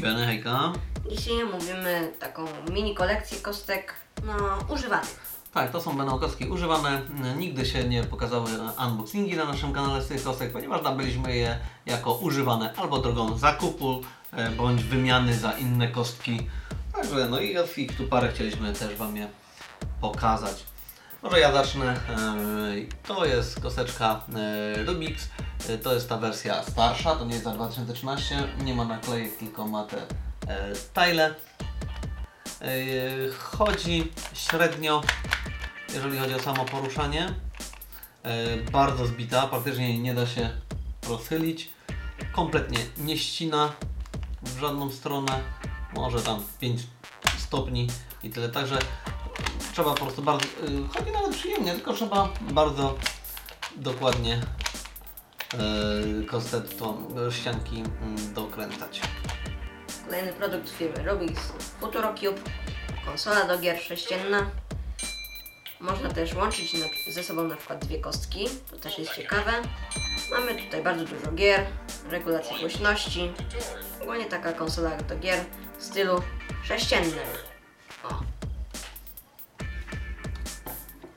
Benny, hejka. Dzisiaj mówimy taką mini kolekcję kostek, no, używanych. Tak, to są kostki używane. Nigdy się nie pokazały unboxingi na naszym kanale z tych kostek, ponieważ nabyliśmy je jako używane albo drogą zakupu, e, bądź wymiany za inne kostki. Także no i ich tu parę, chcieliśmy też Wam je pokazać. Może ja zacznę. E, To jest kosteczka e, Rubix. E, To jest ta wersja starsza, to nie jest za 2013. Nie ma naklejek, tylko ma te e, tile. E, Chodzi średnio, jeżeli chodzi o samo poruszanie. Bardzo zbita, praktycznie nie da się rozchylić. Kompletnie nie ścina w żadną stronę. Może tam 5 stopni i tyle. Także trzeba po prostu bardzo. y, Chodzi nawet przyjemnie, tylko trzeba bardzo dokładnie y, kostetą ścianki mm, dokręcać. Kolejny produkt firmy Rubix Futuro Cube, konsola do gier sześcienna. Można też łączyć na, ze sobą na przykład dwie kostki, to też jest ciekawe. Mamy tutaj bardzo dużo gier, regulację głośności. Ogólnie taka konsola do gier w stylu sześciennym.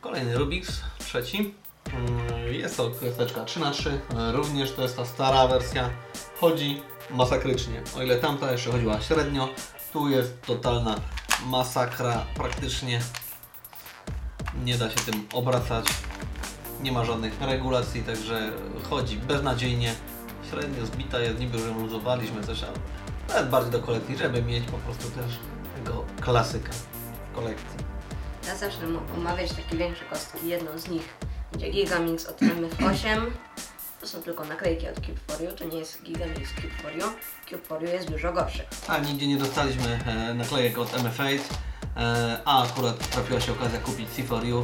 Kolejny Rubix, trzeci. Mm, Jest to kosteczka 3 na 3 również to jest ta stara wersja. Chodzi masakrycznie. O ile tamta jeszcze chodziła średnio, tu jest totalna masakra. Praktycznie nie da się tym obracać. Nie ma żadnych regulacji, także chodzi beznadziejnie. Średnio zbita jest, niby że luzowaliśmy coś, ale nawet bardziej do kolekcji, żeby mieć po prostu też tego klasyka w kolekcji. Ja zacznę omawiać takie większe kostki. Jedną z nich będzie Gigamix od MF8. To są tylko naklejki od Cube for You, to nie jest Gigamix Cube for You. Cube for You jest dużo gorszy. Tak, nigdzie nie dostaliśmy e, naklejek od MF8, e, a akurat trafiła się okazja kupić C4U.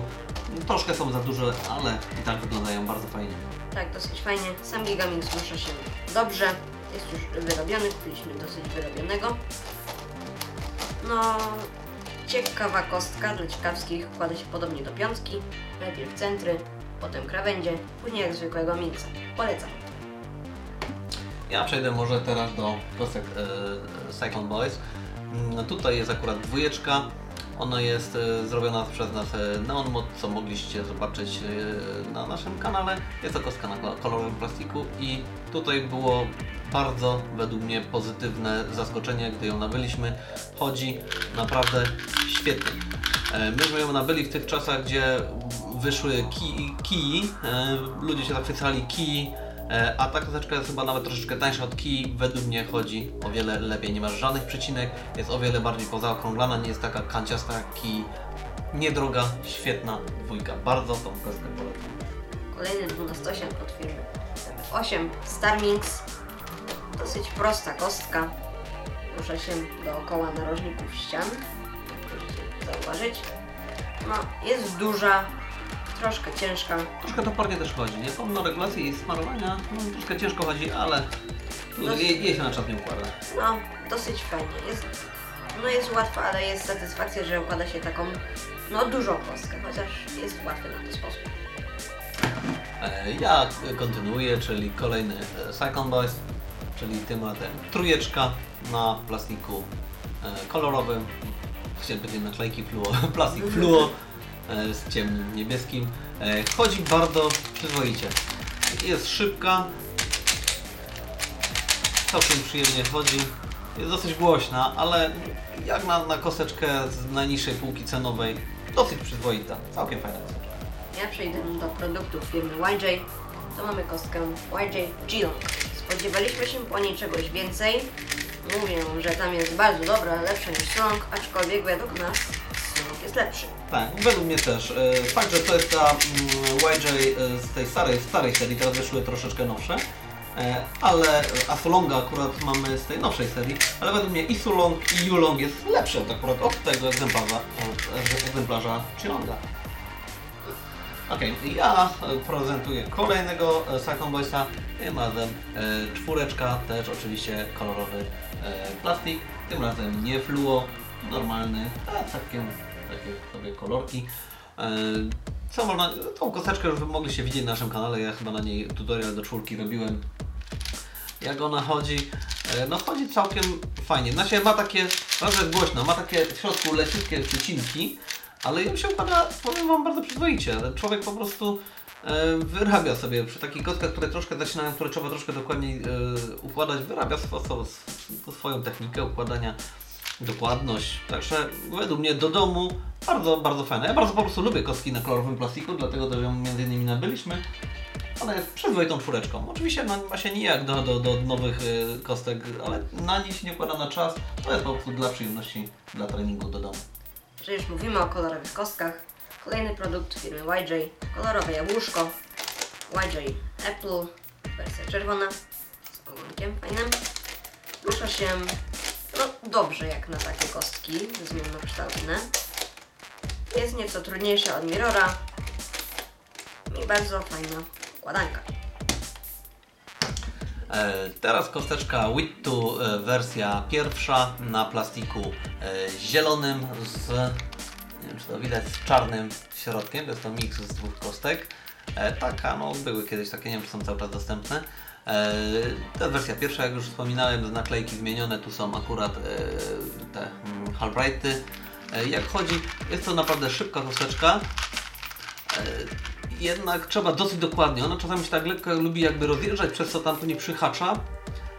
Troszkę są za duże, ale i tak wyglądają bardzo fajnie. Tak, dosyć fajnie. Sam Gigamix rusza się dobrze. Jest już wyrobiony, kupiliśmy dosyć wyrobionego. No, ciekawa kostka dla ciekawskich. Wkłada się podobnie do piątki. Najpierw centry, potem krawędzie, później jak zwykłego mixa. Polecam. Ja przejdę może teraz do kostek e, Boys. Mm, Tutaj jest akurat dwójeczka. Ona jest e, zrobiona przez nas e, Neon Mod, co mogliście zobaczyć e, na naszym kanale. Jest to kostka na kol- kolorowym plastiku i tutaj było bardzo według mnie pozytywne zaskoczenie, gdy ją nabyliśmy. Chodzi naprawdę świetnie. E, Myśmy ją nabyli w tych czasach, gdzie wyszły kij, kiji, e, ludzie się zachwycali kiji, e, a ta kosteczka jest chyba nawet troszeczkę tańsza od kiji. Według mnie chodzi o wiele lepiej, nie ma żadnych przycinek, jest o wiele bardziej pozaokrąglana, nie jest taka kanciasta jak kij. Niedroga, świetna dwójka, bardzo tą kostkę polecam. Kolejny 12 od firmy MF8 Starmix. Dosyć prosta kostka. Rusza się dookoła narożników ścian. Możecie zauważyć. No, jest duża, troszkę ciężka. Troszkę topornie też chodzi, nie? Pomimo regulacji i smarowania, no, troszkę ciężko chodzi, ale No. się na czas nie układa. No, dosyć fajnie. Jest, no jest łatwa, ale jest satysfakcja, że układa się taką, no dużą kostkę, chociaż jest łatwy na ten sposób. E, Ja kontynuuję, czyli kolejny e, Cyclone Boys, czyli tym razem na plastiku e, kolorowym. Chciałem powiedzieć naklejki fluo, plastik fluo e, z ciemnym niebieskim. E, Chodzi bardzo przyzwoicie. Jest szybka, całkiem przyjemnie chodzi. Jest dosyć głośna, ale jak na, na kosteczkę z najniższej półki cenowej, dosyć przyzwoita. Całkiem fajna kosteczka. Ja przejdę do produktów firmy YJ. To mamy kostkę YJ G-Long. Spodziewaliśmy się po niej czegoś więcej. Mówię, że tam jest bardzo dobra, lepsza niż Strong, aczkolwiek według nas Strong jest lepszy. Tak, według mnie też. E, Fakt, że to jest ta mm, YJ z tej starej, starej serii, teraz wyszły troszeczkę nowsze. E, Ale Asulonga akurat mamy z tej nowszej serii, ale według mnie i Sulong i Yulong jest lepszy akurat od tego egzemplarza, od egzemplarza Chilonga. Okej, ja e, prezentuję kolejnego e, Cyclone Boysa, tym razem e, czwóreczka, też oczywiście kolorowy e, plastik, tym razem nie fluo, normalny, a takie, takie sobie kolorki. E, co można, tą kosteczkę już mogliście widzieć na naszym kanale, ja chyba na niej tutorial do czwórki robiłem, jak ona chodzi. E, No chodzi całkiem fajnie. Znaczy ma takie, bardzo głośno, ma takie w środku leciutkie przycinki, ale im się układa, powiem Wam, bardzo przyzwoicie. Człowiek po prostu e, wyrabia sobie przy takich kostkach, które troszkę zaczynają, które trzeba troszkę dokładniej e, układać, wyrabia swo, swo, swo, swoją technikę układania, dokładność. Także według mnie do domu bardzo, bardzo fajne. Ja bardzo po prostu lubię kostki na kolorowym plastiku, dlatego też ją między innymi nabyliśmy. Ona jest przyzwoitą czwóreczką. Oczywiście no, ma się nijak do, do, do nowych y, kostek, ale na się nie układa na czas. To jest po prostu dla przyjemności, dla treningu do domu. Już mówimy o kolorowych kostkach, kolejny produkt firmy YJ, kolorowe jabłuszko, YJ Apple, wersja czerwona, z ogonkiem fajnym. Rusza się no, dobrze jak na takie kostki zmiennokształtne. Jest nieco trudniejsza od Mirrora i bardzo fajna układanka. E, teraz kosteczka Wittu, e, wersja pierwsza na plastiku e, zielonym z, nie wiem czy to widać, z czarnym środkiem. Jest to miks z dwóch kostek. Taka, no były kiedyś takie, nie wiem czy są cały czas dostępne. To jest wersja pierwsza, jak już wspominałem, naklejki zmienione, tu są akurat te mm, Halbrighty. Jak chodzi, jest to naprawdę szybka kosteczka. Jednak trzeba dosyć dokładnie. Ona czasami się tak lekko lubi jakby rozjeżdżać, przez co tam to nie przyhacza.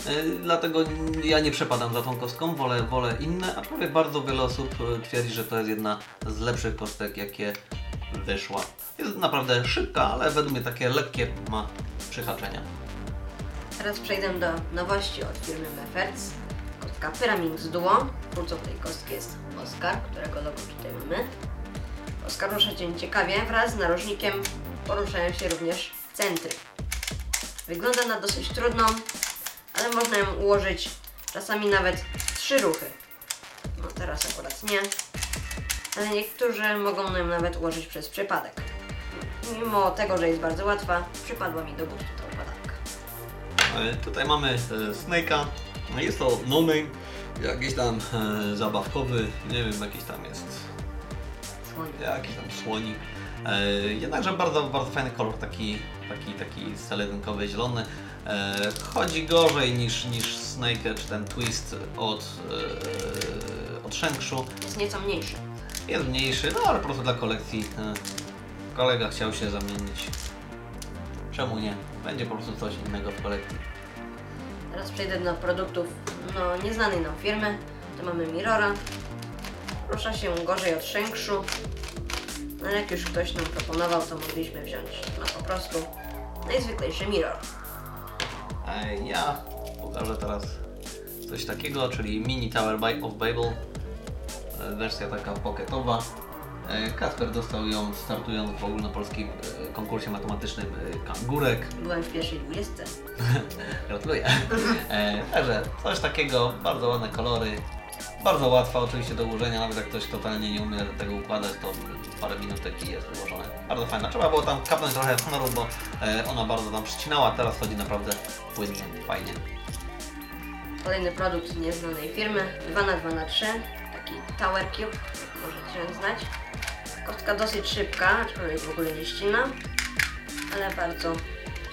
E, Dlatego ja nie przepadam za tą kostką, wolę, wolę inne, aczkolwiek bardzo wiele osób e, twierdzi, że to jest jedna z lepszych kostek, jakie wyszła. Jest naprawdę szybka, ale według mnie takie lekkie ma przyhaczenia. Teraz przejdę do nowości od firmy Mefertz. Kostka Pyramid Duo. Twórcą tej kostki jest Oskar, którego logo tutaj mamy. Oskar rusza się ciekawie, wraz z narożnikiem poruszają się również centry. Wygląda na dosyć trudną, ale można ją ułożyć czasami nawet trzy ruchy. No teraz akurat nie, ale niektórzy mogą ją nawet ułożyć przez przypadek. Mimo tego, że jest bardzo łatwa, przypadła mi do gustu ta układanka. E, Tutaj mamy e, Snake'a. No Jest to no name, jakiś tam e, zabawkowy, nie wiem, jakiś tam jest Słoń. jakiś tam słonik. E, jednakże bardzo, bardzo fajny kolor, taki, taki, taki seledynkowy, zielony. E, chodzi gorzej niż, niż Snake czy ten twist od, e, od Shankshu. Jest nieco mniejszy. Jest mniejszy, no ale po prostu dla kolekcji. Kolega chciał się zamienić. Czemu nie? Będzie po prostu coś innego w kolekcji. Teraz przejdę do produktów no, nieznanej nam firmy. Tu mamy Mirrora. Rusza się gorzej od Shankshu. No, jak już ktoś nam proponował, to mogliśmy wziąć no, po prostu najzwyklejszy Mirror. E, Ja pokażę teraz coś takiego, czyli Mini Tower of Babel. E, Wersja taka pocketowa. E, Kasper dostał ją startując w ogólnopolskim e, konkursie matematycznym e, Kangurek. Byłem w pierwszej dwudziestce. Gratuluję. E, Także coś takiego, bardzo ładne kolory. Bardzo łatwa oczywiście do ułożenia, nawet jak ktoś totalnie nie umie tego układać, to parę minutek i jest ułożone. Bardzo fajna. Trzeba było tam kapnąć trochę honoru, bo e, ona bardzo tam przycinała, teraz chodzi naprawdę płynnie, fajnie. Kolejny produkt nieznanej firmy. 2 na 2 na 3 Taki Tower Cube, możecie znać. Kostka dosyć szybka, aczkolwiek w ogóle nie ścina. Ale bardzo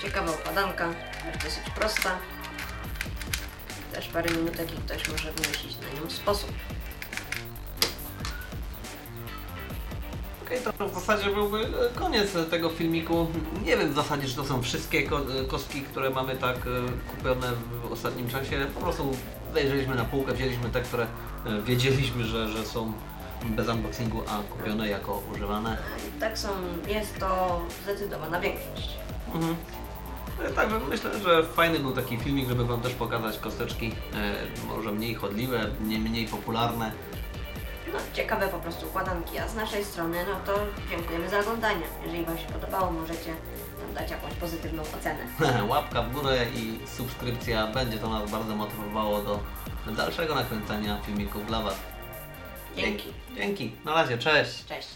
ciekawa układanka, też dosyć prosta. Też parę minutek i ktoś może wymyślić na nią sposób. Okej, to w zasadzie byłby e, koniec tego filmiku. Nie wiem w zasadzie, czy to są wszystkie ko- e, kostki, które mamy tak e, kupione w ostatnim czasie. Po prostu zajrzeliśmy na półkę, wzięliśmy te, które wiedzieliśmy, że, że są bez unboxingu, a kupione jako używane. Tak są, jest to zdecydowana większość. Mhm. E, Także myślę, że fajny był taki filmik, żeby Wam też pokazać kosteczki, e, może mniej chodliwe, nie mniej popularne. No, ciekawe po prostu układanki, a z naszej strony, no to dziękujemy za oglądanie. Jeżeli Wam się podobało, możecie nam dać jakąś pozytywną ocenę. Łapka w górę i subskrypcja będzie to nas bardzo motywowało do dalszego nakręcania filmików dla Was. Dzięki. Dzięki. Na razie, cześć. Cześć.